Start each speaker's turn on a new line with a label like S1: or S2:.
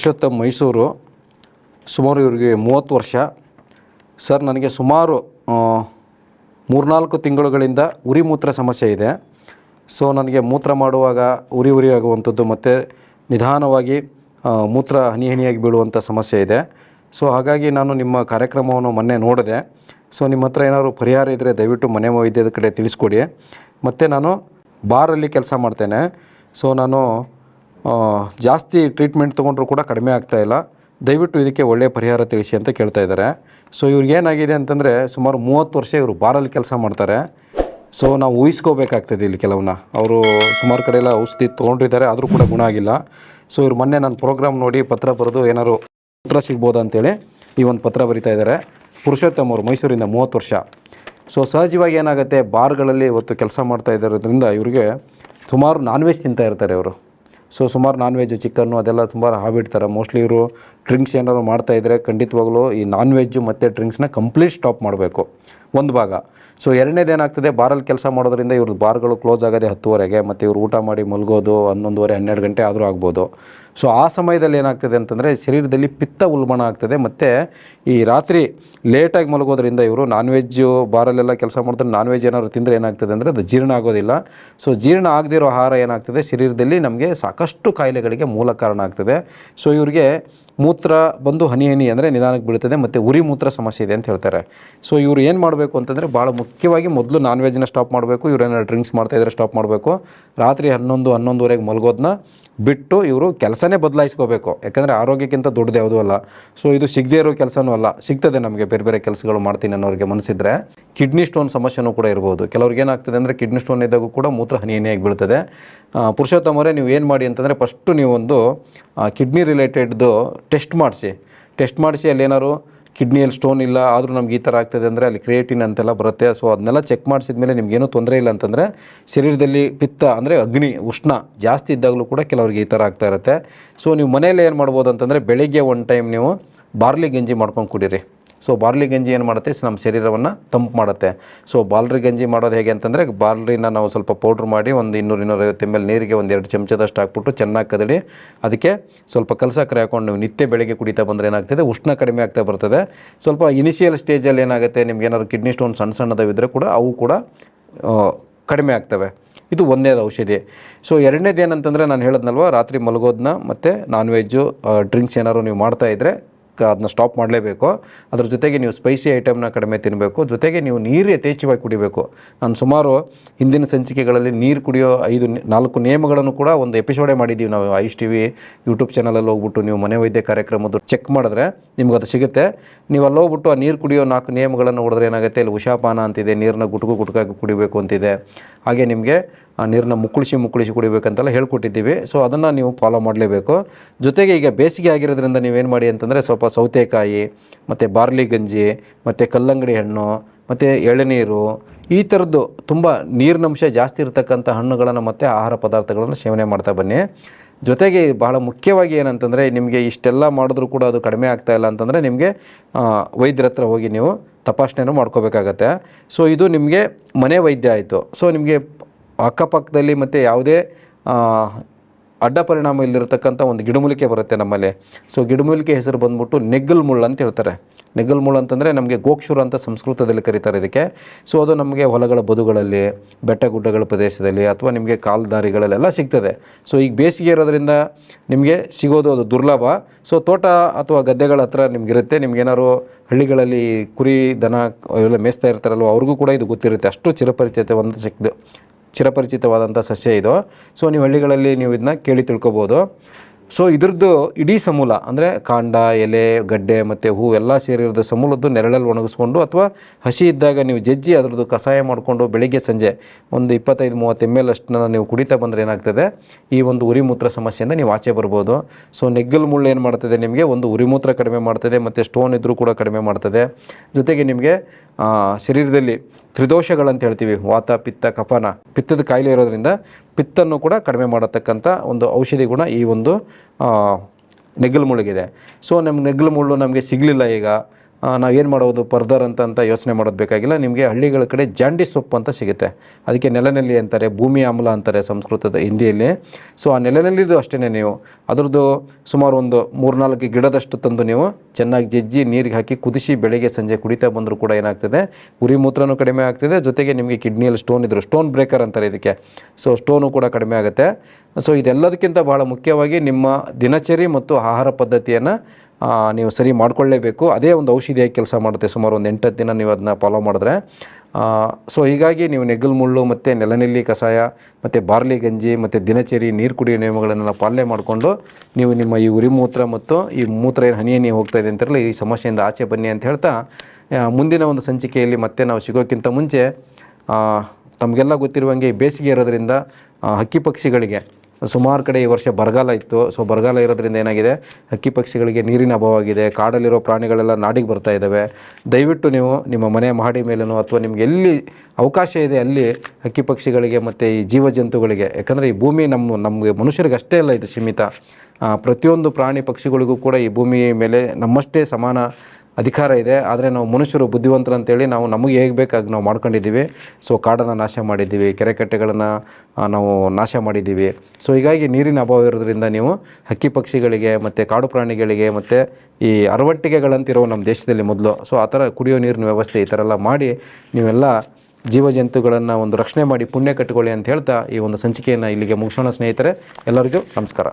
S1: ಪುರುಷೋತ್ತಮ್ ಮೈಸೂರು ಸುಮಾರು ಇವರಿಗೆ ಮೂವತ್ತು ವರ್ಷ. ಸರ್, ನನಗೆ ಸುಮಾರು ಮೂರ್ನಾಲ್ಕು ತಿಂಗಳುಗಳಿಂದ ಉರಿ ಮೂತ್ರ ಸಮಸ್ಯೆ ಇದೆ. ಸೊ, ನನಗೆ ಮೂತ್ರ ಮಾಡುವಾಗ ಉರಿ ಉರಿ ಆಗುವಂಥದ್ದು ಮತ್ತು ನಿಧಾನವಾಗಿ ಮೂತ್ರ ಹನಿ ಹನಿಯಾಗಿ ಬೀಳುವಂಥ ಸಮಸ್ಯೆ ಇದೆ. ಸೊ, ಹಾಗಾಗಿ ನಾನು ನಿಮ್ಮ ಕಾರ್ಯಕ್ರಮವನ್ನು ಮೊನ್ನೆ ನೋಡಿದೆ. ಸೊ, ನಿಮ್ಮ ಹತ್ರ ಏನಾದರೂ ಪರಿಹಾರ ಇದ್ದರೆ ದಯವಿಟ್ಟು ಮನೆ ವೈದ್ಯದ ಕಡೆ ತಿಳಿಸ್ಕೊಡಿ. ಮತ್ತು ನಾನು ಬಾರಲ್ಲಿ ಕೆಲಸ ಮಾಡ್ತೇನೆ. ಸೊ, ನಾನು ಜಾಸ್ತಿ ಟ್ರೀಟ್ಮೆಂಟ್ ತೊಗೊಂಡ್ರೂ ಕೂಡ ಕಡಿಮೆ ಆಗ್ತಾ ಇಲ್ಲ. ದಯವಿಟ್ಟು ಇದಕ್ಕೆ ಒಳ್ಳೆಯ ಪರಿಹಾರ ತಿಳಿಸಿ ಅಂತ ಕೇಳ್ತಾ ಇದ್ದಾರೆ. ಸೊ ಇವ್ರಿಗೆ ಏನಾಗಿದೆ ಅಂತಂದರೆ ಸುಮಾರು ಮೂವತ್ತು ವರ್ಷ ಇವರು ಬಾರಲ್ಲಿ ಕೆಲಸ ಮಾಡ್ತಾರೆ. ಸೊ ನಾವು ಊಹಿಸ್ಕೋಬೇಕಾಗ್ತದೆ ಇಲ್ಲಿ ಕೆಲವನ್ನ. ಅವರು ಸುಮಾರು ಕಡೆ ಎಲ್ಲ ಔಷಧಿ ತೊಗೊಂಡಿದ್ದಾರೆ, ಆದರೂ ಕೂಡ ಗುಣ ಆಗಿಲ್ಲ. ಸೊ ಇವ್ರು ಮೊನ್ನೆ ನಾನು ಪ್ರೋಗ್ರಾಮ್ ನೋಡಿ ಪತ್ರ ಬರೆದು ಏನಾದ್ರು ಪತ್ರ ಸಿಗ್ಬೋದಾ ಅಂತೇಳಿ ಈ ಒಂದು ಪತ್ರ ಬರಿತಾ ಇದ್ದಾರೆ. ಪುರುಷೋತ್ತಮ್ ಅವರು ಮೈಸೂರಿಂದ ಮೂವತ್ತು ವರ್ಷ. ಸೊ ಸಹಜವಾಗಿ ಏನಾಗುತ್ತೆ, ಬಾರ್ಗಳಲ್ಲಿ ಇವತ್ತು ಕೆಲಸ ಮಾಡ್ತಾ ಇರೋದ್ರಿಂದ ಇವರಿಗೆ ಸುಮಾರು ನಾನ್ ವೆಜ್ ತಿಂತಾ ಇರ್ತಾರೆ ಅವರು ಸೊ ಸುಮಾರು ನಾನ್ ವೆಜ್ ಚಿಕನ್ನು ಅದೆಲ್ಲ ಸುಮಾರು ಹಾಬಿಡ್ತಾರೆ ಮೋಸ್ಟ್ಲಿ ಇವರು ಡ್ರಿಂಕ್ಸ್ ಏನಾದ್ರು ಮಾಡ್ತಾ ಇದ್ದರೆ ಖಂಡಿತವಾಗ್ಲೂ ಈ ನಾನ್ ವೆಜ್ಜು ಮತ್ತು ಡ್ರಿಂಕ್ಸ್ನ ಕಂಪ್ಲೀಟ್ ಸ್ಟಾಪ್ ಮಾಡಬೇಕು. ಒಂದು ಭಾಗ. ಸೊ ಎರಡನೇದು ಏನಾಗ್ತದೆ? ಬಾರಲ್ಲಿ ಕೆಲಸ ಮಾಡೋದ್ರಿಂದ ಇವ್ರದ್ದು ಬಾರ್ಗಳು ಕ್ಲೋಸ್ ಆಗೋದೆ ಹತ್ತುವರೆಗೆ ಮತ್ತು ಇವ್ರು ಊಟ ಮಾಡಿ ಮಲಗೋದು, ಹನ್ನೊಂದುವರೆ, ಹನ್ನೆರಡು ಗಂಟೆ ಆದರೂ ಆಗ್ಬೋದು. ಸೊ ಆ ಸಮಯದಲ್ಲಿ ಏನಾಗ್ತದೆ ಅಂತಂದರೆ ಶರೀರದಲ್ಲಿ ಪಿತ್ತ ಉಲ್ಬಣ ಆಗ್ತದೆ ಮತ್ತು ಈ ರಾತ್ರಿ ಲೇಟಾಗಿ ಮಲಗೋದ್ರಿಂದ ಇವರು ನಾನ್ ವೆಜ್ಜು ಬಾರಲ್ಲೆಲ್ಲ ಕೆಲಸ ಮಾಡಿದ್ರೆ ನಾನ್ ವೆಜ್ ಏನಾದ್ರು ತಿಂದರೆ ಏನಾಗ್ತದೆ ಅಂದರೆ ಅದು ಜೀರ್ಣ ಆಗೋದಿಲ್ಲ. ಸೊ ಜೀರ್ಣ ಆಗದಿರೋ ಆಹಾರ ಏನಾಗ್ತದೆ? ಶರೀರದಲ್ಲಿ ನಮಗೆ ಸಾಕಷ್ಟು ಕಾಯಿಲೆಗಳಿಗೆ ಮೂಲ ಕಾರಣ ಆಗ್ತದೆ. ಸೊ ಇವರಿಗೆ ಮೂತ್ರ ಬಂದು ಹನಿ ಹನಿ ಅಂದರೆ ನಿಧಾನಕ್ಕೆ ಬೀಳ್ತದೆ ಮತ್ತು ಉರಿ ಮೂತ್ರ ಸಮಸ್ಯೆ ಇದೆ ಅಂತ ಹೇಳ್ತಾರೆ. ಸೊ ಇವರು ಏನು ಮಾಡಬೇಕು? ಅಂತಂದರೆ ಭಾಳ ಮುಖ್ಯವಾಗಿ ಮೊದಲು ನಾನ್ ವೆಜ್ನ ಸ್ಟಾಪ್ ಮಾಡಬೇಕು. ಇವರೇನಾದ್ರು ಡ್ರಿಂಕ್ಸ್ ಮಾಡ್ತಾಯಿದ್ರೆ ಸ್ಟಾಪ್ ಮಾಡಬೇಕು. ರಾತ್ರಿ ಹನ್ನೊಂದು, ಹನ್ನೊಂದುವರೆಗೆ ಮಲಗೋದನ್ನ ಬಿಟ್ಟು ಇವರು ಕೆಲಸನೇ ಬದಲಾಯಿಸ್ಕೋಬೇಕು. ಯಾಕಂದರೆ ಆರೋಗ್ಯಕ್ಕಿಂತ ದೊಡ್ಡದು ಯಾವುದೂ ಅಲ್ಲ. ಸೊ ಇದು ಸಿಗದೇ ಇರೋ ಕೆಲಸನೂ ಅಲ್ಲ. ಸಿಗ್ತದೆ ನಮಗೆ ಬೇರೆ ಬೇರೆ ಕೆಲಸಗಳು ಮಾಡ್ತೀನಿ ಅನ್ನೋರಿಗೆ ಮನಸ್ಸಿದ್ರೆ. ಕಿಡ್ನಿ ಸ್ಟೋನ್ ಸಮಸ್ಯೆನೂ ಕೂಡ ಇರ್ಬೋದು. ಕೆಲವ್ರಿಗೆ ಏನಾಗ್ತದೆ ಅಂದರೆ ಕಿಡ್ನಿ ಸ್ಟೋನ್ ಇದ್ದಾಗೂ ಕೂಡ ಮೂತ್ರ ಹನಿ ಹನಿಯಾಗಿ ಬೀಳ್ತದೆ ಪುರುಷೋತ್ತಮರೇ ನೀವು ಏನು ಮಾಡಿ ಅಂತಂದರೆ ಫಸ್ಟು ನೀವೊಂದು ಕಿಡ್ನಿ ರಿಲೇಟೆಡ್ದು ಟೆಸ್ಟ್ ಮಾಡಿಸಿ. ಟೆಸ್ಟ್ ಮಾಡಿಸಿ ಅಲ್ಲೇನಾದ್ರು ಕಿಡ್ನಿಯಲ್ಲಿ ಸ್ಟೋನ್ ಇಲ್ಲ, ಆದರೂ ನಮ್ಗೆ ಈ ಥರ ಆಗ್ತದೆ ಅಂದರೆ ಅಲ್ಲಿ ಕ್ರಿಯೇಟಿನ್ ಅಂತೆಲ್ಲ ಬರುತ್ತೆ. ಸೊ ಅದನ್ನೆಲ್ಲ ಚೆಕ್ ಮಾಡಿಸಿದ ಮೇಲೆ ನಿಮಗೇನು ತೊಂದರೆ ಇಲ್ಲ ಅಂತಂದರೆ ಶರೀರದಲ್ಲಿ ಪಿತ್ತ ಅಂದರೆ ಅಗ್ನಿ, ಉಷ್ಣ ಜಾಸ್ತಿ ಇದ್ದಾಗಲೂ ಕೂಡ ಕೆಲವರಿಗೆ ಈ ಥರ ಆಗ್ತಾ ಇರುತ್ತೆ. ಸೊ ನೀವು ಮನೆಯಲ್ಲೇ ಏನು ಮಾಡ್ಬೋದು ಅಂತಂದರೆ ಬೆಳಿಗ್ಗೆ ಒನ್ ಟೈಮ್ ನೀವು ಬಾರ್ಲಿ ಗಂಜಿ ಮಾಡ್ಕೊಂಡು ಕುಡೀರಿ. ಸೊ ಬಾರ್ಲಿ ಗಂಜಿ ಏನು ಮಾಡುತ್ತೆ? ನಮ್ಮ ಶರೀರವನ್ನು ತಂಪು ಮಾಡುತ್ತೆ. ಸೊ ಬಾರ್ಲಿ ಗಂಜಿ ಮಾಡೋದು ಹೇಗೆ ಅಂತಂದರೆ ಬಾರ್ಲಿನ ನಾವು ಸ್ವಲ್ಪ ಪೌಡ್ರ್ ಮಾಡಿ ಒಂದು ಇನ್ನೂರು ಇನ್ನೂರೈವತ್ತು ಎಂ ಎಲ್ ನೀರಿಗೆ ಒಂದು ಎರಡು ಚಮಚದಷ್ಟು ಹಾಕ್ಬಿಟ್ಟು ಚೆನ್ನಾಗಿ ಕದಡಿ ಅದಕ್ಕೆ ಸ್ವಲ್ಪ ಕಲಸಕ್ಕರೆ ಹಾಕೊಂಡು ನೀವು ನಿತ್ಯ ಬೆಳಗ್ಗೆ ಕುಡಿತಾ ಬಂದರೆ ಏನಾಗ್ತದೆ? ಉಷ್ಣ ಕಡಿಮೆ ಆಗ್ತಾ ಬರ್ತದೆ. ಸ್ವಲ್ಪ ಇನಿಷಿಯಲ್ ಸ್ಟೇಜಲ್ಲಿ ಏನಾಗುತ್ತೆ? ನಿಮ್ಗೆ ಏನಾದ್ರು ಕಿಡ್ನಿ ಸ್ಟೋನ್ ಸಣ್ಣ ಸಣ್ಣದವಿದ್ದರೆ ಕೂಡ ಅವು ಕೂಡ ಕಡಿಮೆ ಆಗ್ತವೆ. ಇದು ಒಂದೇದು ಔಷಧಿ. ಸೊ ಎರಡನೇದು ಏನಂತಂದರೆ, ನಾನು ಹೇಳೋದ್ನಲ್ವ, ರಾತ್ರಿ ಮಲಗೋದನ್ನ ಮತ್ತು ನಾನ್ ವೆಜ್ಜು ಡ್ರಿಂಕ್ಸ್ ಏನಾದ್ರು ನೀವು ಮಾಡ್ತಾಯಿದ್ರೆ ಅದನ್ನ ಸ್ಟಾಪ್ ಮಾಡಲೇಬೇಕು. ಅದ್ರ ಜೊತೆಗೆ ನೀವು ಸ್ಪೈಸಿ ಐಟಮ್ನ ಕಡಿಮೆ ತಿನ್ನಬೇಕು ಜೊತೆಗೆ ನೀವು ನೀರು ಯಥೇಚ್ಛವಾಗಿ ಕುಡಿಬೇಕು. ನಾನು ಸುಮಾರು ಹಿಂದಿನ ಸಂಚಿಕೆಗಳಲ್ಲಿ ನೀರು ಕುಡಿಯೋ ಐದು ನಾಲ್ಕು ನಿಯಮಗಳನ್ನು ಕೂಡ ಒಂದು ಎಪಿಸೋಡೇ ಮಾಡಿದ್ದೀವಿ ನಾವು ಆಯುಷ್ ಟಿ ವಿ ಯೂಟ್ಯೂಬ್ ಚಾನಲಲ್ಲಿ ಹೋಗ್ಬಿಟ್ಟು ನೀವು ಮನೆ ವೈದ್ಯ ಕಾರ್ಯಕ್ರಮದ ಚೆಕ್ ಮಾಡಿದ್ರೆ ನಿಮ್ಗೆ ಅದು ಸಿಗುತ್ತೆ. ನೀವು ಅಲ್ಲಿ ಹೋಗ್ಬಿಟ್ಟು ಆ ನೀರು ಕುಡಿಯೋ ನಾಲ್ಕು ನಿಯಮಗಳನ್ನು ಹೊಡೆದ್ರೆ ಏನಾಗುತ್ತೆ? ಇಲ್ಲಿ ಉಷಾಪಾನ ಅಂತಿದೆ ನೀರನ್ನ ಗುಟುಕು ಗುಟುಕಾಗಿ ಕುಡಿಬೇಕು ಅಂತಿದೆ. ಹಾಗೆ ನಿಮಗೆ ಆ ನೀರನ್ನ ಮುಕ್ಕಳಿಸಿ ಮುಕ್ಕಳಿಸಿ ಕುಡಿಬೇಕಂತೆಲ್ಲ ಹೇಳ್ಕೊಟ್ಟಿದ್ದೀವಿ. ಸೊ ಅದನ್ನು ನೀವು ಫಾಲೋ ಮಾಡಲೇಬೇಕು. ಜೊತೆಗೆ ಈಗ ಬೇಸಿಗೆ ಆಗಿರೋದ್ರಿಂದ ನೀವೇನು ಮಾಡಿ ಅಂತಂದರೆ ಸ್ವಲ್ಪ ಸೌತೆಕಾಯಿ, ಮತ್ತು ಬಾರ್ಲಿ ಗಂಜಿ, ಮತ್ತು ಕಲ್ಲಂಗಡಿ ಹಣ್ಣು, ಮತ್ತು ಎಳನೀರು ಈ ಥರದ್ದು ತುಂಬ ನೀರಿನಂಶ ಜಾಸ್ತಿ ಇರತಕ್ಕಂಥ ಹಣ್ಣುಗಳನ್ನು ಮತ್ತು ಆಹಾರ ಪದಾರ್ಥಗಳನ್ನು ಸೇವನೆ ಮಾಡ್ತಾ ಬನ್ನಿ. ಜೊತೆಗೆ ಬಹಳ ಮುಖ್ಯವಾಗಿ ಏನಂತಂದರೆ ನಿಮಗೆ ಇಷ್ಟೆಲ್ಲ ಮಾಡಿದ್ರೂ ಕೂಡ ಅದು ಕಡಿಮೆ ಆಗ್ತಾ ಇಲ್ಲ ಅಂತಂದರೆ ನಿಮಗೆ ವೈದ್ಯರ ಹತ್ರ ಹೋಗಿ ನೀವು ತಪಾಸಣೆನೂ ಮಾಡ್ಕೋಬೇಕಾಗತ್ತೆ. ಸೊ, ಇದು ನಿಮಗೆ ಮನೆ ವೈದ್ಯ ಆಯಿತು. ಸೊ, ನಿಮಗೆ ಅಕ್ಕಪಕ್ಕದಲ್ಲಿ ಮತ್ತು ಯಾವುದೇ ಅಡ್ಡ ಪರಿಣಾಮ ಇಲ್ಲಿರತಕ್ಕಂಥ ಒಂದು ಗಿಡಮೂಲಿಕೆ ಬರುತ್ತೆ ನಮ್ಮಲ್ಲಿ. ಸೊ ಗಿಡಮೂಲಿಕೆ ಹೆಸರು ಬಂದ್ಬಿಟ್ಟು ನೆಗ್ಗಲ್ ಮುಳ್ಳು ಅಂತ ಹೇಳ್ತಾರೆ. ನೆಗ್ಗಲ್ ಮುಳ್ಳು ಅಂತಂದರೆ ನಮಗೆ ಗೋಕ್ಷುರ ಅಂತ ಸಂಸ್ಕೃತದಲ್ಲಿ ಕರೀತಾರೆ ಇದಕ್ಕೆ. ಸೊ ಅದು ನಮಗೆ ಹೊಲಗಳ ಬದುಗಳಲ್ಲಿ, ಬೆಟ್ಟ ಗುಡ್ಡಗಳ ಪ್ರದೇಶದಲ್ಲಿ ಅಥವಾ ನಿಮಗೆ ಕಾಲ್ದಾರಿಗಳಲ್ಲೆಲ್ಲ ಸಿಗ್ತದೆ. ಸೊ ಈಗ ಬೇಸಿಗೆ ಇರೋದರಿಂದ ನಿಮಗೆ ಸಿಗೋದು ಅದು ದುರ್ಲಭ. ಸೊ ತೋಟ ಅಥವಾ ಗದ್ದೆಗಳ ಹತ್ರ ನಿಮ್ಗಿರುತ್ತೆ. ನಿಮ್ಗೇನಾದ್ರು ಹಳ್ಳಿಗಳಲ್ಲಿ ಕುರಿ ದನ ಇವೆಲ್ಲ ಮೇಯಿಸ್ತಾ ಇರ್ತಾರಲ್ವ, ಅವ್ರಿಗೂ ಕೂಡ ಇದು ಗೊತ್ತಿರುತ್ತೆ. ಅಷ್ಟು ಚಿರಪರಿಚಿತವಂತ ಸಿಕ್ದು ಚಿರಪರಿಚಿತವಾದಂಥ ಸಸ್ಯ ಇದು. ಸೊ ನೀವು ಹಳ್ಳಿಗಳಲ್ಲಿ ನೀವು ಇದನ್ನ ಕೇಳಿ ತಿಳ್ಕೊಬೋದು. ಸೊ ಇದ್ರದ್ದು ಇಡೀ ಸಮೂಲ, ಅಂದರೆ ಕಾಂಡ, ಎಲೆ, ಗಡ್ಡೆ ಮತ್ತು ಹೂ ಎಲ್ಲ ಸೇರಿರೋದು ಸಮೂಲದ್ದು ನೆರಳಲ್ಲಿ ಒಣಗಿಸ್ಕೊಂಡು ಅಥವಾ ಹಸಿ ಇದ್ದಾಗ ನೀವು ಜಜ್ಜಿ ಅದರದ್ದು ಕಷಾಯ ಮಾಡಿಕೊಂಡು ಬೆಳಿಗ್ಗೆ ಸಂಜೆ ಒಂದು ಇಪ್ಪತ್ತೈದು ಮೂವತ್ತು ಎಂ ಎಲ್ ಅಷ್ಟನ್ನ ನೀವು ಕುಡಿತಾ ಬಂದರೆ ಏನಾಗ್ತದೆ? ಈ ಒಂದು ಉರಿಮೂತ್ರ ಸಮಸ್ಯೆಯಿಂದ ನೀವು ಆಚೆ ಬರ್ಬೋದು. ಸೊ ನೆಗ್ಗಲ್ ಮುಳ್ಳು ಏನು ಮಾಡ್ತದೆ ನಿಮಗೆ? ಒಂದು ಉರಿಮೂತ್ರ ಕಡಿಮೆ ಮಾಡ್ತದೆ ಮತ್ತು ಸ್ಟೋನ್ ಇದ್ದರೂ ಕೂಡ ಕಡಿಮೆ ಮಾಡ್ತದೆ. ಜೊತೆಗೆ ನಿಮಗೆ ಶರೀರದಲ್ಲಿ ತ್ರಿದೋಷಗಳಂತ ಹೇಳ್ತೀವಿ. ವಾತ, ಪಿತ್ತ, ಕಫನ. ಪಿತ್ತದ ಕಾಯಿಲೆ ಇರೋದ್ರಿಂದ ಪಿತ್ತನ್ನು ಕೂಡ ಕಡಿಮೆ ಮಾಡತಕ್ಕಂಥ ಒಂದು ಔಷಧಿ ಗುಣ ಈ ಒಂದು ನೆಗ್ಗಲು ಮುಳುಗಿದೆ ಸೊ ನಮ್ಗೆ ನೆಗ್ಗಲು ಮುಳ್ಳು ನಮಗೆ ಸಿಗಲಿಲ್ಲ ಈಗ. ನಾವೇನು ಮಾಡೋದು, ಪರ್ದರ್ ಅಂತ ಅಂತ ಯೋಚನೆ ಮಾಡೋದು ಬೇಕಾಗಿಲ್ಲ. ನಿಮಗೆ ಹಳ್ಳಿಗಳ ಕಡೆ ಜಾಂಡಿ ಸೊಪ್ಪು ಅಂತ ಸಿಗುತ್ತೆ. ಅದಕ್ಕೆ ನೆಲನೆಲ್ಲಿ ಅಂತಾರೆ, ಭೂಮಿ ಆಮ್ಲ ಅಂತಾರೆ ಸಂಸ್ಕೃತದ ಹಿಂದಿಯಲ್ಲಿ. ಸೊ, ಆ ನೆಲನೆಲ್ಲಿದು ಅಷ್ಟೇ ನೀವು. ಅದರದ್ದು ಸುಮಾರು ಒಂದು ಮೂರ್ನಾಲ್ಕು ಗಿಡದಷ್ಟು ತಂದು ನೀವು ಚೆನ್ನಾಗಿ ಜಜ್ಜಿ ನೀರಿಗೆ ಹಾಕಿ ಕುದಿಸಿ ಬೆಳಗ್ಗೆ ಸಂಜೆ ಕುಡಿತಾ ಬಂದರೂ ಕೂಡ ಏನಾಗ್ತದೆ, ಉರಿ ಮೂತ್ರನೂ ಕಡಿಮೆ ಆಗ್ತದೆ. ಜೊತೆಗೆ ನಿಮಗೆ ಕಿಡ್ನಿಯಲ್ಲಿ ಸ್ಟೋನ್ ಇದ್ದರು ಸ್ಟೋನ್ ಬ್ರೇಕರ್ ಅಂತಾರೆ ಇದಕ್ಕೆ. ಸೊ ಸ್ಟೋನು ಕೂಡ ಕಡಿಮೆ ಆಗುತ್ತೆ. ಸೊ, ಇದೆಲ್ಲದಕ್ಕಿಂತ ಬಹಳ ಮುಖ್ಯವಾಗಿ ನಿಮ್ಮ ದಿನಚರಿ ಮತ್ತು ಆಹಾರ ಪದ್ಧತಿಯನ್ನು ನೀವು ಸರಿ ಮಾಡ್ಕೊಳ್ಳೇಬೇಕು. ಅದೇ ಒಂದು ಔಷಧಿಯಾಗಿ ಕೆಲಸ ಮಾಡುತ್ತೆ. ಸುಮಾರು ಒಂದು ಎಂಟತ್ತು ದಿನ ನೀವು ಅದನ್ನ ಫಾಲೋ ಮಾಡಿದ್ರೆ. ಸೊ ಹೀಗಾಗಿ ನೀವು ನೆಗ್ಗಲ್ ಮುಳ್ಳು ಮತ್ತು ನೆಲನೆಲ್ಲಿ ಕಷಾಯ ಮತ್ತು ಬಾರ್ಲಿ ಗಂಜಿ ಮತ್ತು ದಿನಚರಿ ನೀರು ಕುಡಿಯೋ ನಿಯಮಗಳನ್ನೆಲ್ಲ ಪಾಲನೆ ಮಾಡಿಕೊಂಡು ನೀವು ನಿಮ್ಮ ಈ ಉರಿ ಮೂತ್ರ ಮತ್ತು ಈ ಮೂತ್ರ ಏನು ಹನಿ ಹನಿ ಹೋಗ್ತಾ ಇದೆ ಅಂತಾರಲ್ಲ, ಈ ಸಮಸ್ಯೆಯಿಂದ ಆಚೆ ಬನ್ನಿ ಅಂತ ಹೇಳ್ತಾ ಮುಂದಿನ ಒಂದು ಸಂಚಿಕೆಯಲ್ಲಿ ಮತ್ತೆ ನಾವು ಸಿಗೋಕ್ಕಿಂತ ಮುಂಚೆ ತಮಗೆಲ್ಲ ಗೊತ್ತಿರುವಂಗೆ ಬೇಸಿಗೆ ಇರೋದರಿಂದ ಹಕ್ಕಿ ಪಕ್ಷಿಗಳಿಗೆ ಸುಮಾರು ಕಡೆ ಈ ವರ್ಷ ಬರಗಾಲ ಇತ್ತು. ಸೊ ಬರಗಾಲ ಇರೋದ್ರಿಂದ ಏನಾಗಿದೆ? ಹಕ್ಕಿ ಪಕ್ಷಿಗಳಿಗೆ ನೀರಿನ ಅಭಾವ ಆಗಿದೆ ಕಾಡಲ್ಲಿರೋ ಪ್ರಾಣಿಗಳೆಲ್ಲ ನಾಡಿಗೆ ಬರ್ತಾ ಇದ್ದಾವೆ ದಯವಿಟ್ಟು ನೀವು ನಿಮ್ಮ ಮನೆ ಮಹಡಿ ಮೇಲೂ ಅಥವಾ ನಿಮ್ಗೆ ಎಲ್ಲಿ ಅವಕಾಶ ಇದೆ ಅಲ್ಲಿ ಹಕ್ಕಿ ಪಕ್ಷಿಗಳಿಗೆ ಮತ್ತು ಈ ಜೀವಜಂತುಗಳಿಗೆ. ಯಾಕಂದರೆ ಈ ಭೂಮಿ ನಮ್ಮ ನಮಗೆ ಮನುಷ್ಯರಿಗೆ ಅಷ್ಟೇ ಅಲ್ಲ ಇದು ಸೀಮಿತ. ಪ್ರತಿಯೊಂದು ಪ್ರಾಣಿ ಪಕ್ಷಿಗಳಿಗೂ ಕೂಡ ಈ ಭೂಮಿ ಮೇಲೆ ನಮ್ಮಷ್ಟೇ ಸಮಾನ ಅಧಿಕಾರ ಇದೆ, ಆದರೆ ನಾವು ಮನುಷ್ಯರು ಬುದ್ಧಿವಂತರು ಅಂತೇಳಿ ನಾವು ನಮಗೆ ಹೇಗೆ ಬೇಕಾಗಿ ನಾವು ಮಾಡ್ಕೊಂಡಿದ್ದೀವಿ. ಸೊ ಕಾಡನ್ನು ನಾಶ ಮಾಡಿದ್ದೀವಿ ಕೆರೆ ಕಟ್ಟೆಗಳನ್ನು ನಾವು ನಾಶ ಮಾಡಿದ್ದೀವಿ. ಸೊ ಹೀಗಾಗಿ ನೀರಿನ ಅಭಾವ ಇರೋದ್ರಿಂದ ನೀವು ಹಕ್ಕಿ ಪಕ್ಷಿಗಳಿಗೆ ಮತ್ತು ಕಾಡು ಪ್ರಾಣಿಗಳಿಗೆ ಮತ್ತು ಈ ಅರವಟ್ಟಿಗೆಗಳಂತಿರೋ ನಮ್ಮ ದೇಶದಲ್ಲಿ ಮೊದಲು ಸೊ ಆ ಥರ ಕುಡಿಯೋ ನೀರಿನ ವ್ಯವಸ್ಥೆ ಈ ಥರ ಎಲ್ಲ ಮಾಡಿ ನೀವೆಲ್ಲ ಜೀವಜಂತುಗಳನ್ನು ಒಂದು ರಕ್ಷಣೆ ಮಾಡಿ ಪುಣ್ಯ ಕಟ್ಟಿಕೊಳ್ಳಿ ಅಂತ ಹೇಳ್ತಾ ಈ ಒಂದು ಸಂಚಿಕೆಯನ್ನು ಇಲ್ಲಿಗೆ ಮುಗಿಸೋಣ ಸ್ನೇಹಿತರೆ. ಎಲ್ಲರಿಗೂ ನಮಸ್ಕಾರ.